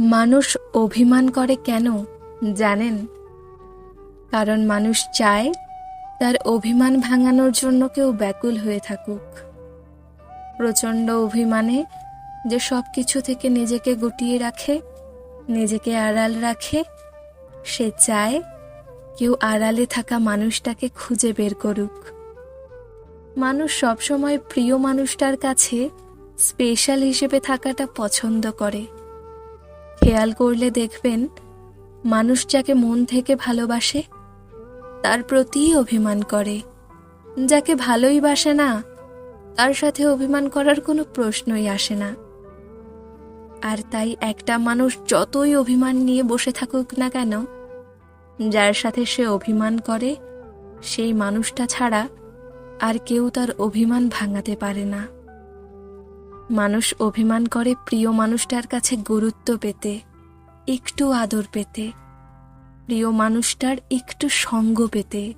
মানুষ অভিমান করে কেন, জানেন? কারণ মানুষ চায় তার অভিমান ভাঙানোর জন্য কেউ ব্যাকুল হয়ে থাকুক। প্রচণ্ড অভিমানে যে সব কিছু থেকে নিজেকে গুটিয়ে রাখে, নিজেকে আড়াল রাখে, সে চায় কেউ আড়ালে থাকা মানুষটাকে খুঁজে বের করুক। মানুষ সবসময় প্রিয় মানুষটার কাছে স্পেশাল হিসেবে থাকাটা পছন্দ করে। খেয়াল করলে দেখবেন, মানুষ যাকে মন থেকে ভালোবাসে, তার প্রতিই অভিমান করে। যাকে ভালোই বাসে না, তার সাথে অভিমান করার কোনো প্রশ্নই আসে না। আর তাই একটা মানুষ যতই অভিমান নিয়ে বসে থাকুক না কেন, যার সাথে সে অভিমান করে, সেই মানুষটা ছাড়া আর কেউ তার অভিমান ভাঙাতে পারে না। মানুষ অভিমান করে প্রিয় মানুষটার কাছে গুরুত্ব পেতে, একটু আদর পেতে, প্রিয় মানুষটার একটু সঙ্গ পেতে।